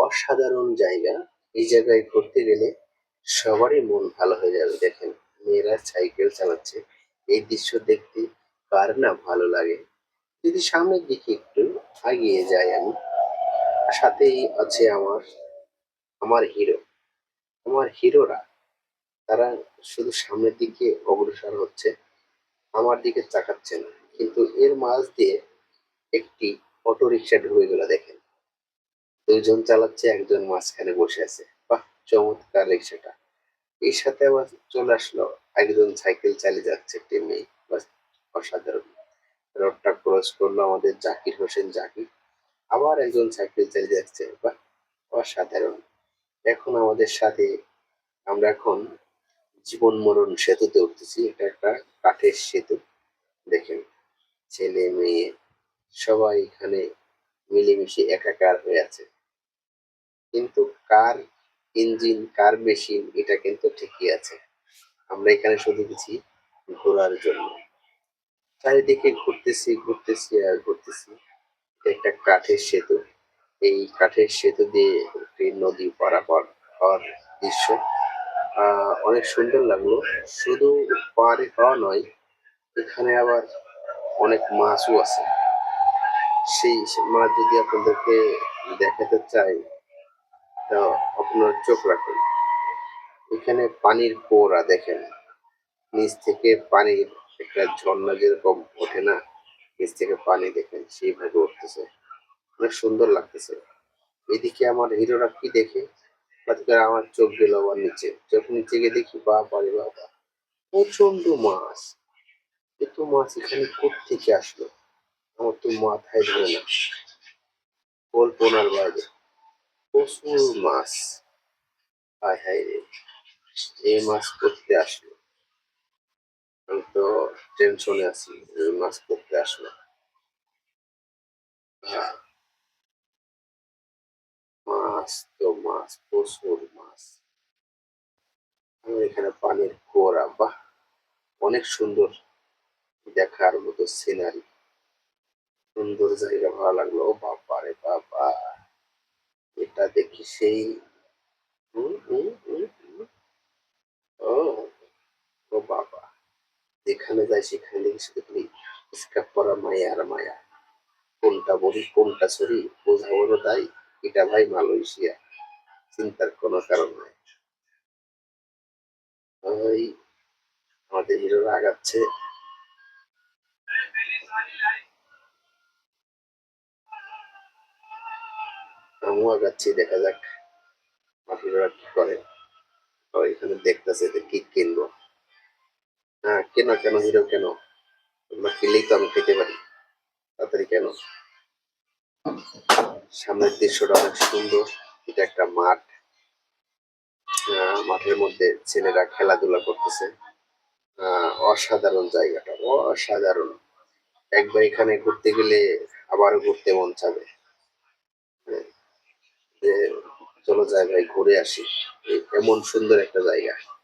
অসাধারণ জায়গা। এই জায়গায় ঘুরতে গেলে সবারই মন ভালো হয়ে যাবে, দেখেন। মেয়েরা সাইকেল চালাচ্ছে। এই দৃশ্য দেখতে কার না ভালো লাগে? যদি সামনের দিকে একটু এগিয়ে যাই আমি, সাথেই আছে আমার আমার হিরো আমার হিরোরা তারা শুধু সামনের দিকে অগ্রসর হচ্ছে, আমার দিকে তাকাচ্ছে না। কিন্তু এর মাঝ দিয়ে একটি অটো রিক্সা ঢুকে গেল, দেখেন। দুজন চালাচ্ছে, একজন মাঝখানে বসে আছে। বাহ, চমৎকার রিক্সাটা এর সাথে আবার চলে আসলো একজন সাইকেল চালিয়ে যাচ্ছে একটি মেয়ে অসাধারণ। রোডটা ক্রস করল আমাদের জাকির হোসেন জাকির। আবার একজন সাইকেল চালিয়ে যাচ্ছে। বাহ, অসাধারণ। এখন আমাদের সাথে আমরা এখন জীবন মরণ সেতুতে উঠতেছি। এটা একটা কাঠের সেতু। দেখেন, ছেলে, মেয়ে সবাই এখানে মিলেমিশে একাকার হয়ে আছে। কিন্তু কার ইঞ্জিন, কার মেশিন, এটা কিন্তু ঠিকই আছে। আমরা এখানে শুধু গেছি ঘোরার জন্য। চারিদিকে ঘুরতেছি ঘুরতেছি আর ঘুরতেছি। একটা কাঠের সেতু। এই কাঠের সেতু দিয়ে একটি নদী পারাপার হওয়ার দৃশ্য। অনেক সুন্দর লাগল। শুধু পারে হওয়া নয়, এখানে আবার অনেক মাছও আছে। সেই মাছ যদি আপনাদেরকে দেখাতে চাই তো আপনার চোখ রাখুন। এখানে পানির ফোয়ারা দেখেন। নিচ থেকে পানির একটা ঝর্ণা যেরকম ওঠে না, নিচ থেকে পানি দেখেন, সেইভাবে উঠতেছে। অনেক সুন্দর লাগতেছে। এদিকে আমার হিরোরা কি দেখে? করে আমার চোখ গেল আবার নিচে। চোখ নিচে গিয়ে দেখি, বাবা রে বাবা প্রচণ্ড মাছ। এত মাছ এখানে কোথেকে আসলো? আমার তো মাথায় ধরে না। কল্পনার বাইরে প্রচুর মাছ। হায় হায় রে। এই মাছ করতে আসলো। আমি তো টেনশনে আছি এই মাছ করতে আসলো। হ্যাঁ, মাছ তো মাছ প্রচুর মাছ। এখানে পানির ফোয়ারা বাহ! অনেক সুন্দর দেখার মতো সিনারি সুন্দর জায়গা ভালো লাগল। ও বাবা। এটা দেখি সেই হুম, হুম, হুম, হুম। ও ও বাবা যেখানে যাই সেখানে শুধু খালি করা মায়া আর মায়া। কোনটা বলি কোনটা ছড়ি বোঝা বড় তাই। এটা ভাই মালয়েশিয়া। চিন্তার কোনো কারণ নাই। আমাদের হিরোরা আগাচ্ছে। আমিও আগাচ্ছি দেখা যাক আমার কি করে। ও এখানে দেখতেছে যে কি কিনবো। হ্যাঁ কেন কেন হিরো কেন? তোমরা কিনলেই তো আমি খেতে পারি। তাড়াতাড়ি কেন? সামনের দৃশ্যটা অনেক সুন্দর এটা একটা মাঠ। আহ, মাঠের মধ্যে ছেলেরা খেলাধুলা করতেছে। আহ, অসাধারণ জায়গাটা অসাধারণ। একবার এখানে ঘুরতে গেলে আবার ঘুরতে মন চাবে হ্যাঁ, যে ভাই ঘুরে আসি। এমন সুন্দর একটা জায়গা।